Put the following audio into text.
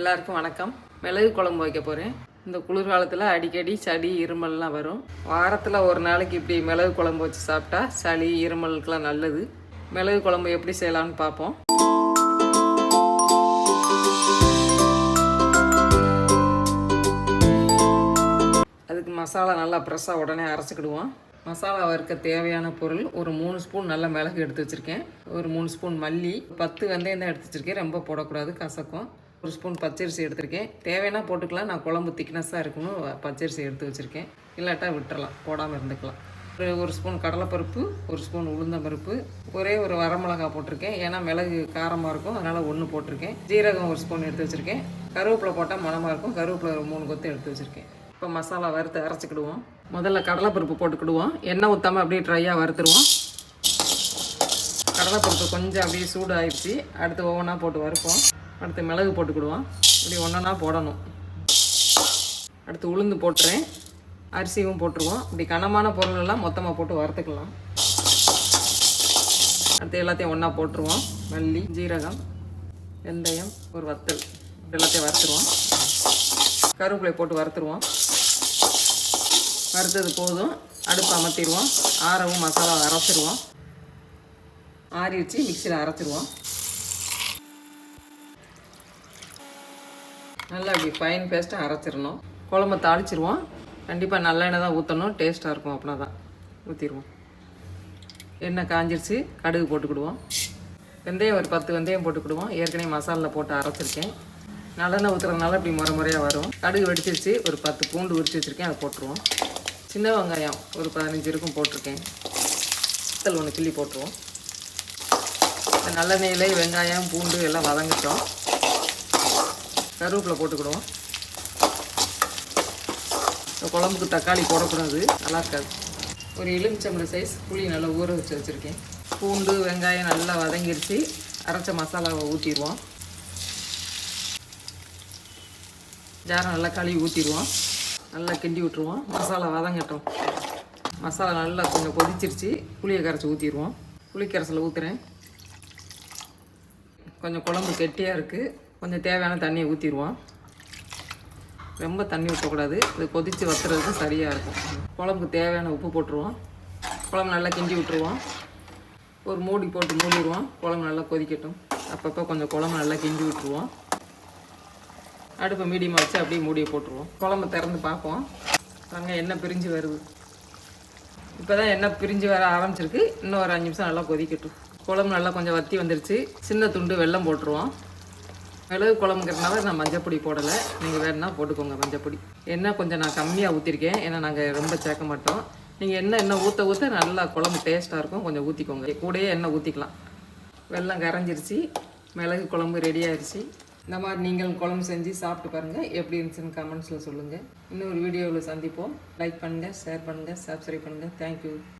எல்லாருக்கும் வணக்கம். மிளகு குழம்பு வைக்க போகிறேன் இந்த குளிர்காலத்தில் அடிக்கடி சளி இருமல்லாம் வரும். வாரத்தில் ஒரு நாளைக்கு இப்படி மிளகு குழம்பு வச்சு சாப்பிட்டா சளி இருமலுக்கெலாம் நல்லது. மிளகு குழம்பு எப்படி செய்யலாம்னு பார்ப்போம். அதுக்கு மசாலா நல்லா ஃப்ரெஷ்ஷாக உடனே அரைச்சிக்கிடுவோம். மசாலா வறுக்க தேவையான பொருள் ஒரு மூணு ஸ்பூன் நல்ல மிளகு எடுத்து வச்சுருக்கேன். ஒரு மூணு ஸ்பூன் மல்லி பத்து வெந்தயம் தான் எடுத்து வச்சுருக்கேன். ரொம்ப போடக்கூடாது கசக்கும். ஒரு ஸ்பூன் பச்சரிசி எடுத்திருக்கேன். தேவைன்னா போட்டுக்கலாம். நான் குழம்பு திக்னஸ்ஸாக இருக்கணும். பச்சரிசி எடுத்து வச்சுருக்கேன். இல்லாட்டா விட்டுறலாம். போடாமல் இருந்துக்கலாம். ஒரு ஒரு ஸ்பூன் கடலைப்பருப்பு ஒரு ஸ்பூன் உளுந்தம்பருப்பு ஒரே ஒரு வரமிளகா போட்டிருக்கேன். ஏன்னா மிளகு காரமாக இருக்கும். அதனால் ஒன்று போட்டிருக்கேன். ஜீரகம் ஒரு ஸ்பூன் எடுத்து வச்சுருக்கேன். கருவேப்பிலை போட்டால் மனமாக இருக்கும். கருவேப்பிலை ஒரு மூணு கொத்து எடுத்து வச்சுருக்கேன். இப்போ மசாலா வறுத்து அரைச்சிக்கிடுவோம். முதல்ல கடலைப்பருப்பு போட்டுக்கிடுவோம். எண்ணெய் ஊற்றாமல் அப்படியே ட்ரையாக வறுத்துருவோம். கடலைப்பருப்பு கொஞ்சம் அப்படியே சூடாகிடுச்சு அடுத்து ஒவ்வொன்றா போட்டு வறுப்போம். அடுத்து மிளகு போட்டுக்கிடுவோம் இப்படி ஒன்றா போடணும். அடுத்து உளுந்து போட்டுறேன். அரிசியும் போட்டுருவோம். இப்படி கனமான பொருளெல்லாம் மொத்தமாக போட்டு வறுத்துக்கலாம். அடுத்து எல்லாத்தையும் ஒன்றா போட்டுருவோம். மல்லி ஜீரகம் வெந்தயம் ஒரு வத்தல். எல்லாத்தையும் வறுத்துருவோம். கருவேப்பிலை போட்டு வறுத்துருவோம். வறுத்தது போதும். அடுப்பு அமர்த்திடுவோம் ஆறவும் மசாலா அரைச்சிடுவோம் ஆறி வச்சு மிக்சியில் அரைச்சிடுவோம் நல்லா இப்படி ஃபைன் பேஸ்ட்டாக அரைச்சிடணும். குழம்பு தாளிச்சிருவோம். கண்டிப்பாக நல்லெண்ணெய் தான் ஊற்றணும் டேஸ்ட்டாக இருக்கும் அப்படின்னா தான் ஊற்றிடுவோம் எண்ணெய் காஞ்சிருச்சு. கடுகு போட்டுக்கிடுவோம். வெந்தயம் ஒரு பத்து வெந்தயம் போட்டுக்கிடுவோம். ஏற்கனவே மசாலில் போட்டு அரைச்சிருக்கேன். நல்லெண்ணெய் ஊற்றுறதுனால இப்படி முறை முறையாக வரும். கடுகு வெடிச்சிருச்சு. ஒரு பத்து பூண்டு உரிச்சு வச்சுருக்கேன். அதை போட்டுருவோம். சின்ன வெங்காயம் ஒரு பதினஞ்சு இருக்கும் போட்டிருக்கேன். வத்தல் ஒன்று கிள்ளி போட்டுருவோம். நல்லெண்ணெயிலே வெங்காயம் பூண்டு எல்லாம் வதங்கிட்டோம். கருவேப்பிலை போட்டுக்கிடுவோம். இந்த குழம்புக்கு தக்காளி போடக்கூடாது. நல்லா இருக்காது. ஒரு எலுமிச்சம்பளை சைஸ் புளி நல்லா ஊற வச்சு வச்சுருக்கேன். பூண்டு வெங்காயம் நல்லா வதங்கிடுச்சு அரைச்ச மசாலாவை ஊற்றிடுவோம் ஜாரம் நல்லா கழுவி ஊற்றிடுவோம் நல்லா கிண்டி விட்ருவோம் மசாலா வதங்கட்டும். மசாலா நல்லா கொஞ்சம் கொதிச்சிருச்சு. புளியை கரைச்சி ஊற்றிடுவோம் புளி ஊற்றுறேன் கொஞ்சம் குழம்பு கெட்டியாக இருக்குது கொஞ்சம் தேவையான தண்ணியை ஊற்றிடுவோம் ரொம்ப தண்ணி ஊற்றக்கூடாது இது கொதித்து வத்துறதுக்கு சரியாக இருக்கும். குழம்புக்கு தேவையான உப்பு போட்டுருவோம். குழம்பு நல்லா கிண்டி விட்ருவோம் ஒரு மூடி போட்டு மூடிடுவோம். குழம்பு நல்லா கொதிக்கட்டும். அப்பப்போ கொஞ்சம் குழம்பு நல்லா கிண்டி விட்ருவோம் அடுப்பை மீடியமாக வச்சு அப்படியே மூடியை போட்டுருவோம். குழம்பு திறந்து பார்ப்போம். பாருங்க எண்ணெய் பிரிஞ்சு வருது. இப்போ தான் எண்ணெய் பிரிஞ்சு வர ஆரம்பிச்சிருக்கு. இன்னும் ஒரு அஞ்சு நிமிஷம் நல்லா கொதிக்கட்டும். குழம்பு நல்லா கொஞ்சம் வத்தி வந்துருச்சு. சின்ன துண்டு வெல்லம் போட்டுருவோம். மிளகு குழம்புங்கிறதுனால நான் மஞ்சப்பொடி போடலை. நீங்கள் வேணுன்னா போட்டுக்கோங்க மஞ்சப்பொடி. எண்ணெய் கொஞ்சம் நான் கம்மியாக ஊற்றிருக்கேன் ஏன்னா நாங்கள் ரொம்ப சேர்க்க மாட்டோம். நீங்கள் எண்ணெய் எண்ணெய் ஊற்ற ஊற்ற நல்லா குழம்பு டேஸ்ட்டாக இருக்கும். கொஞ்சம் ஊற்றிக்கோங்க கூடயே எண்ணெய் ஊற்றிக்கலாம் வெள்ளம் கரைஞ்சிருச்சு. மிளகு குழம்பு ரெடி ஆயிடுச்சு இந்த மாதிரி நீங்களும் குழம்பு செஞ்சு சாப்பிட்டு பாருங்கள் எப்படி இருந்துச்சுன்னு கமெண்ட்ஸில் சொல்லுங்கள் இன்னொரு வீடியோவில் சந்திப்போம். லைக் பண்ணுங்கள் ஷேர் பண்ணுங்கள் சப்ஸ்கிரைப் பண்ணுங்கள் தேங்க்யூ